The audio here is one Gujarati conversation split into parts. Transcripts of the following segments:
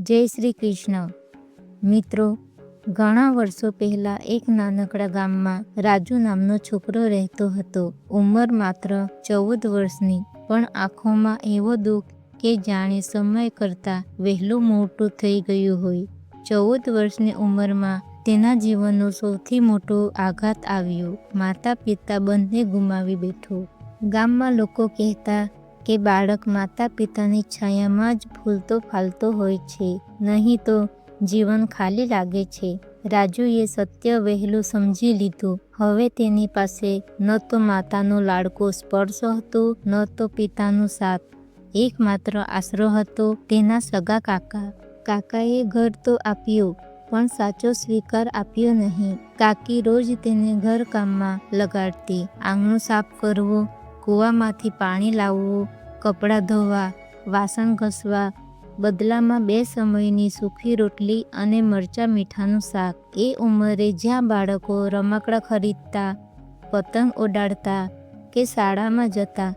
જય શ્રી કૃષ્ણ. મિત્રો, ઘણા વર્ષો પહેલાં એક નાનકડા ગામમાં રાજુ નામનો છોકરો રહેતો હતો. ઉંમર માત્ર ચૌદ વર્ષની, પણ આંખોમાં એવો દુઃખ કે જાણે સમય કરતાં વહેલું મોટું થઈ ગયું હોય. ચૌદ વર્ષની ઉંમરમાં તેના જીવનનો સૌથી મોટો આઘાત આવ્યો. માતા પિતા બંને ગુમાવી બેઠો. ગામમાં લોકો કહેતા કે બાળક માતા પિતાની છાયામાં જ ભૂલતો ફાલતો હોય છે. નહીં તો જીવન ખાલી લાગે છે. રાજુએ સત્ય વહેલું સમજી લીધું. હવે તેની પાસે ન તો માતાનો લાડકો સ્પર્શ હતો, ન તો પિતાનો સાથ. એકમાત્ર આશરો હતો તેના સગા કાકા. કાકાએ ઘર તો આપ્યું, પણ સાચો સ્વીકાર આપ્યો નહીં. કાકી રોજ તેને ઘર કામમાં લગાડતી. આંગણું સાફ કરવું કૂવામાંથી પાણી લાવવું, કપડાં ધોવા, વાસણ ઘસવા, બદલામાં બે સમયની સૂકી રોટલી અને મરચાં મીઠાનું શાક. એ ઉંમરે જ્યાં બાળકો રમકડા ખરીદતા, પતંગ ઉડાડતા કે શાળામાં જતા,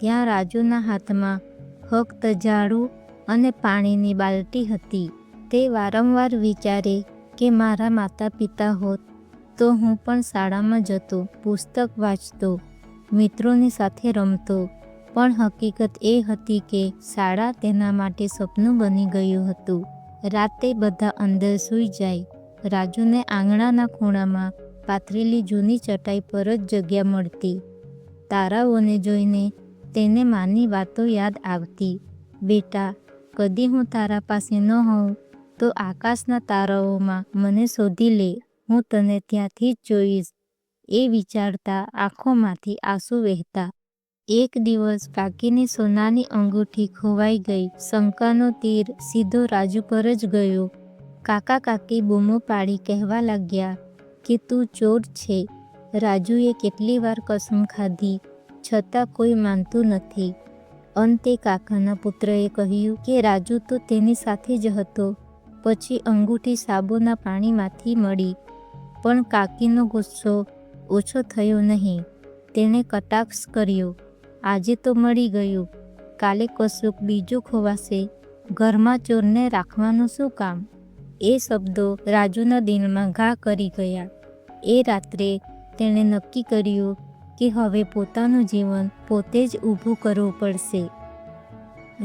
ત્યાં રાજુના હાથમાં ફક્ત ઝાડુ અને પાણીની બાલટી હતી. તે વારંવાર વિચારે કે મારા માતા પિતા હોત તો હું પણ શાળામાં જતો પુસ્તક વાંચતો. મિત્રોની સાથે રમતો, પણ હકીકત એ હતી કે શાળા તેના માટે સપનું બની ગયું હતું. રાતે બધા અંદર સૂઈ જાય. રાજુને આંગણાના ખૂણામાં પાથરેલી જૂની ચટાઈ પર જ જગ્યા મળતી. તારાઓને જોઈને તેને માની વાતો યાદ આવતી. બેટા, કદી હું તારા પાસે ન હોઉં, તો આકાશના તારાઓમાં મને શોધી લે. હું તને ત્યાંથી જ જોઈશ. એ વિચારતા આંખોમાંથી આંસુ વહેતા. એક દિવસ કાકીની સોનાની અંગૂઠી ખોવાઈ ગઈ. શંકાનો તીર સીધો રાજુ પર જ ગયો. કાકા કાકી બૂમો પાડી કહેવા લાગ્યા કે, તું ચોર છે. રાજુએ કેટલી વાર કસમ ખાધી, છતાં કોઈ માનતું નથી. અંતે કાકાના પુત્રએ કહ્યું કે, રાજુ તો તેની સાથે જ હતો. પછી અંગૂઠી સાબુના પાણીમાંથી મળી. પણ કાકીનો ગુસ્સો ઓછો થયો નહીં. તેણે કટાક્ષ કર્યો. આજે તો મળી ગયું. કાલે કશુંક બીજું ખોવાશે. ઘરમાં ચોરને રાખવાનું શું કામ? એ શબ્દો રાજુના દિલમાં ઘા કરી ગયા. એ રાત્રે તેણે નક્કી કર્યું કે હવે પોતાનું જીવન પોતે જ ઊભું કરવું પડશે.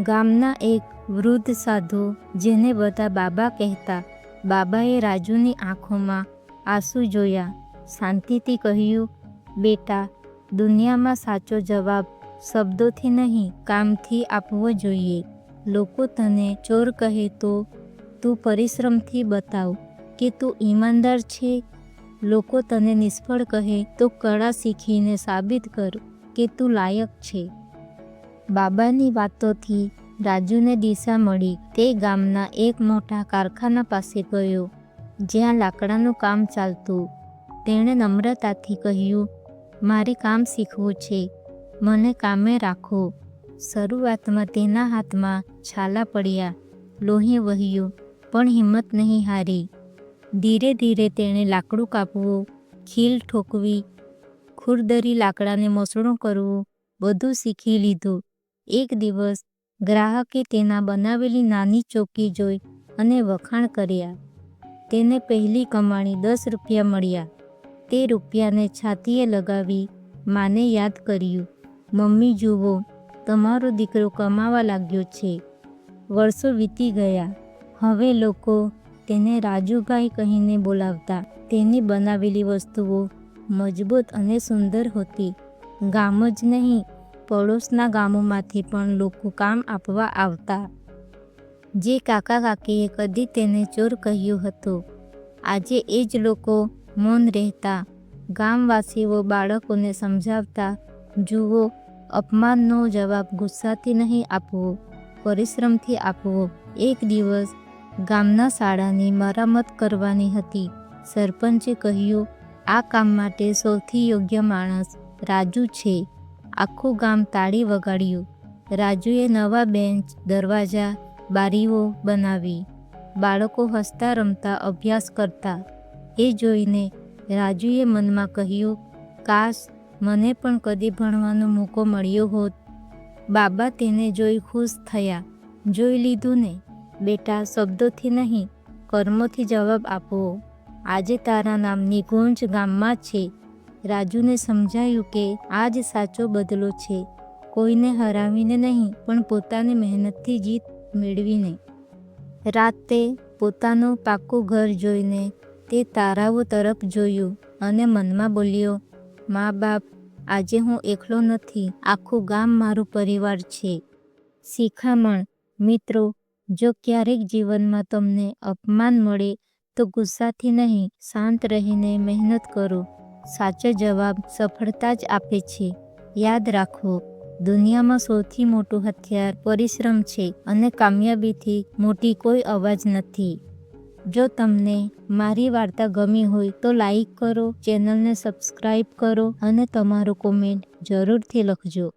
ગામના એક વૃદ્ધ સાધુ, જેને બધા બાબા કહેતા, બાબાએ રાજુની આંખોમાં આંસુ જોયા. શાંતિથી કહ્યું, બેટા, દુનિયામાં સાચો જવાબ શબ્દોથી નહીં, કામથી આપવો જોઈએ. લોકો તને ચોર કહે તો તું પરિશ્રમથી બતાવ કે તું ઈમાનદાર છે. લોકો તને નિષ્ફળ કહે તો કળા શીખીને સાબિત કર કે તું લાયક છે. બાબાની વાતોથી રાજુને દિશા મળી. તે ગામના એક મોટા કારખાના પાસે ગયો, જ્યાં લાકડાનું કામ ચાલતું. તેણે નમ્રતાથી કહ્યું, મારે કામ શીખવું છે. મને કામે રાખો. શરૂઆતમાં તેના હાથમાં છાલા પડ્યા. લોહી વહ્યું, પણ હિંમત નહીં હારી. ધીરે ધીરે તેણે લાકડું કાપવું, ખીલ ઠોકવી, ખુરદરી લાકડાને મસણું કરવું, બધું શીખી લીધું. એક દિવસ ગ્રાહકે તેના બનાવેલી નાની ચોકી જોઈ અને વખાણ કર્યા. તેને પહેલી કમાણી દસ રૂપિયા મળ્યા. તે રૂપિયાને છાતીએ લગાવી માને યાદ કર્યું, મમ્મી જુઓ, તમારો દીકરો કમાવા લાગ્યો છે. વર્ષો વીતી ગયા. હવે લોકો તેને રાજુભાઈ કહીને બોલાવતા તેની બનાવેલી વસ્તુઓ મજબૂત અને સુંદર હતી. ગામ જ નહીં, પડોશના ગામોમાંથી પણ લોકો કામ આપવા આવતા. જે કાકા કાકીએ કદી તેને ચોર કહ્યું હતું. આજે એ જ લોકો મૌન રહેતા ગામવાસીઓ બાળકોને સમજાવતા, જુઓ, અપમાનનો જવાબ ગુસ્સાથી નહીં આપવો, પરિશ્રમથી આપવો. એક દિવસ ગામના શાળાની મરામત કરવાની હતી. સરપંચે કહ્યું, આ કામ માટે સૌથી યોગ્ય માણસ રાજુ છે. આખું ગામ તાળી વગાડ્યું. રાજુએ નવા બેન્ચ, દરવાજા, બારીઓ બનાવી. બાળકો હસતા રમતા અભ્યાસ કરતા એ જોઈને રાજુએ મનમાં કહ્યું, કાશ મને પણ કદી ભણવાનો મોકો મળ્યો હોત. બાબા તેને જોઈ ખુશ થયા. જોઈ લીધું ને, બેટા, શબ્દોથી નહીં, કર્મોથી જવાબ આપો. આજે તારા નામની ગુંજ ગામમાં છે. રાજુને સમજાયું કે આ જ સાચો બદલો છે. કોઈને હરાવીને નહીં, પણ પોતાની મહેનતથી જીત મેળવીને. રાતે પોતાનું પાક્કું ઘર જોઈને તે તારાઓ તરફ જોયું અને મનમાં બોલ્યો, મા બાપ, આજે હું એકલો નથી. આખું ગામ મારું પરિવાર છે. શિખામણ, મિત્રો, જો ક્યારેક જીવનમાં તમને અપમાન મળે, તો ગુસ્સાથી નહીં, શાંત રહીને મહેનત કરો. સાચો જવાબ સફળતા જ આપે છે. યાદ રાખો, દુનિયામાં સૌથી મોટું હથિયાર પરિશ્રમ છે અને કામયાબીથી મોટી કોઈ અવાજ નથી. જો તમને મારી વાર્તા ગમી હોય તો લાઈક કરો, ચેનલને સબસ્ક્રાઈબ કરો અને તમારો કોમેન્ટ જરૂરથી લખજો.